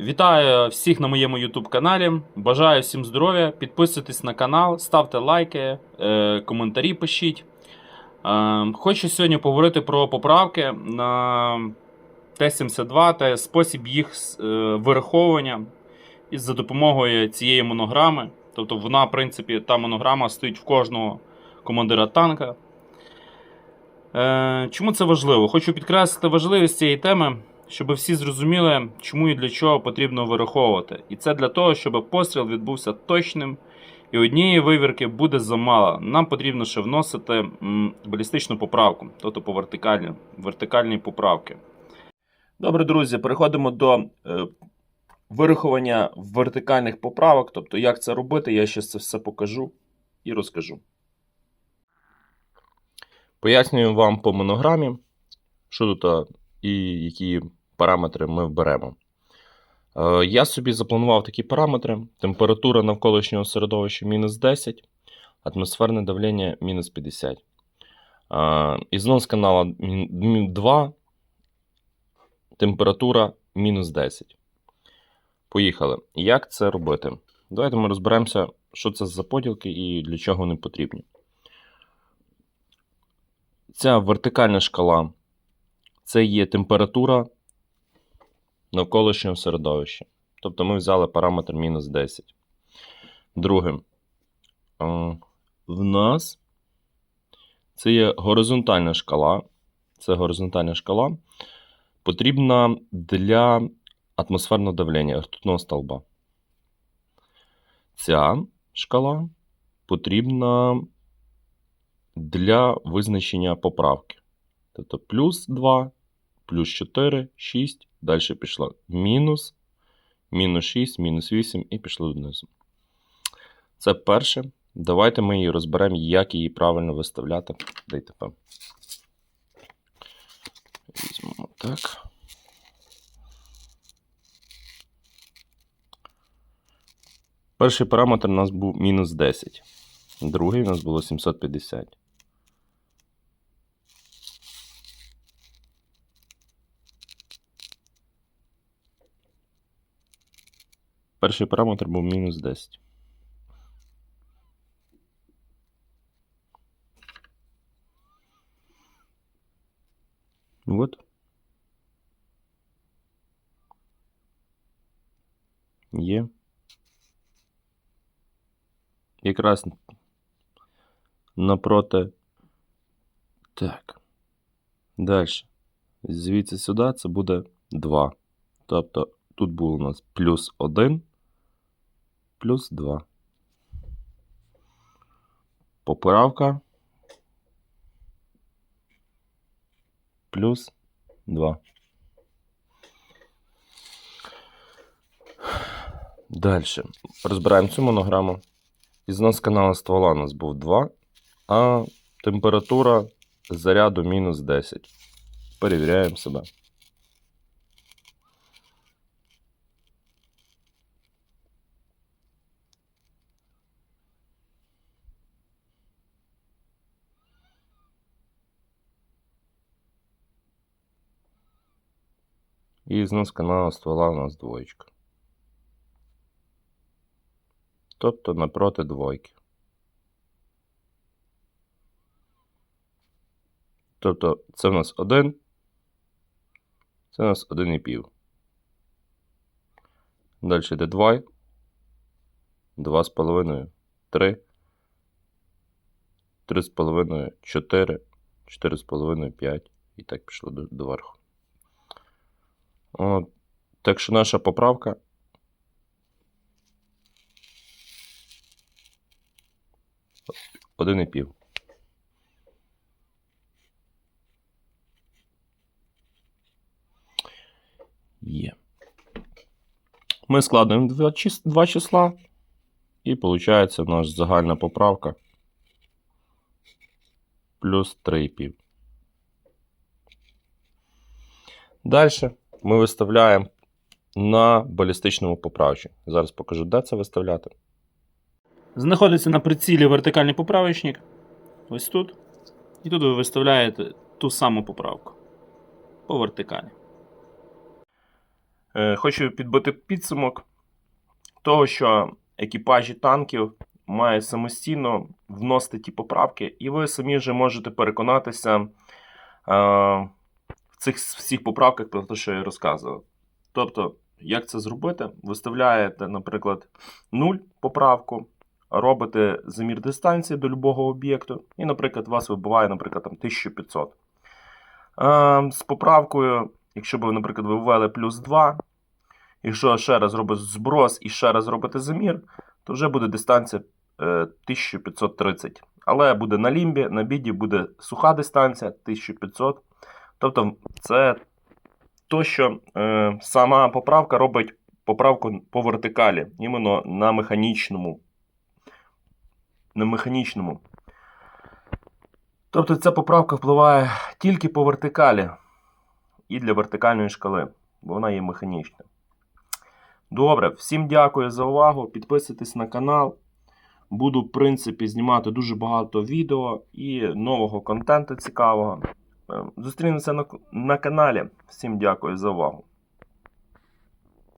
Вітаю всіх на моєму YouTube каналі. Бажаю всім здоров'я. Підписуйтесь на канал, ставте лайки, е, коментарі пишіть. Е, Хочу сьогодні поговорити про поправки на Т-72 та спосіб їх е, вираховування за допомогою цієї монограми. Тобто вона, в принципі, та монограма стоїть в кожного командира танка. Чому це важливо? Хочу підкреслити важливість цієї теми, щоб всі зрозуміли, чому і для чого потрібно вираховувати. І це для того, щоб постріл відбувся точним, і однієї вивірки буде замало. Нам потрібно ще вносити балістичну поправку, тобто по вертикальні, вертикальні поправки. Добре, друзі, переходимо до е, вирахування вертикальних поправок. Тобто, як це робити, я ще це все покажу і розкажу. Пояснюю вам по монограмі, що тут і які параметри ми вберемо. Е, Я собі запланував такі параметри: температура навколишнього середовища мінус 10, атмосферне давлення мінус 50. Е, Ізнос канала мін- мін- 2, температура мінус 10. Поїхали. Як це робити? Давайте ми розберемося, що це за поділки і для чого вони потрібні. Ця вертикальна шкала це є температура навколишнього середовища. Тобто ми взяли параметр мінус 10. Друге, в нас це є горизонтальна шкала. Це горизонтальна шкала потрібна для атмосферного давлення ртутного столба. Ця шкала потрібна для визначення поправки. Тобто плюс 2, плюс 4, 6, далі пішла мінус, мінус 6, мінус 8 і пішло донизу. Це перше. Давайте ми її розберемо, як її правильно виставляти. Дайте П. Візьмемо так. Перший параметр у нас був мінус 10. Другий у нас було 750. Перший параметр був мінус 10. Вот. Є. Якраз напроти. Так. Далі. Звідси сюди це буде 2. Тобто тут було у нас плюс 1, плюс 2. Поправка. Плюс 2. Далі. Розбираємо цю монограму. Ізнос каналу ствола у нас був 2, а температура заряду мінус 10. Перевіряємо себе. І знос каналу ствола у нас двоєчка. Тобто напроти двойки. Тобто це в нас 1, це у нас 1,5. Далі йде 2, 2,5, 3, 3,5, 4, 4,5, 5 і так пішло до, до верху. От. Так що наша поправка один і пів. Є. Ми складуємо два, чис- два числа, і виходить у нас загальна поправка плюс 3,5. Далі ми виставляємо на балістичному поправчі. Зараз покажу, де це виставляти. Знаходиться на прицілі вертикальний поправочник. Ось тут. І тут ви виставляєте ту саму поправку. По вертикалі. Е, Хочу підбити підсумок того, що екіпажі танків мають самостійно вносити ті поправки, і ви самі вже можете переконатися е, цих всіх поправках про те, що я розказував. Тобто, як це зробити? Виставляєте, наприклад, 0 поправку, робите замір дистанції до любого об'єкту, і, наприклад, у вас вибиває, наприклад, там 1500. Е, з поправкою, якщо б, наприклад, ви ввели плюс 2, якщо ще раз робите зброс і ще раз робите замір, то вже буде дистанція е, 1530. Але буде на лімбі, на біді буде суха дистанція 1500. Тобто, це то, що е, сама поправка робить поправку по вертикалі, іменно на механічному. На механічному. Тобто ця поправка впливає тільки по вертикалі і для вертикальної шкали, бо вона є механічна. Добре, всім дякую за увагу. Підписуйтесь на канал. Буду, в принципі, знімати дуже багато відео і нового контенту цікавого. Е, Зустрінемося на, на каналі. Всім дякую за увагу.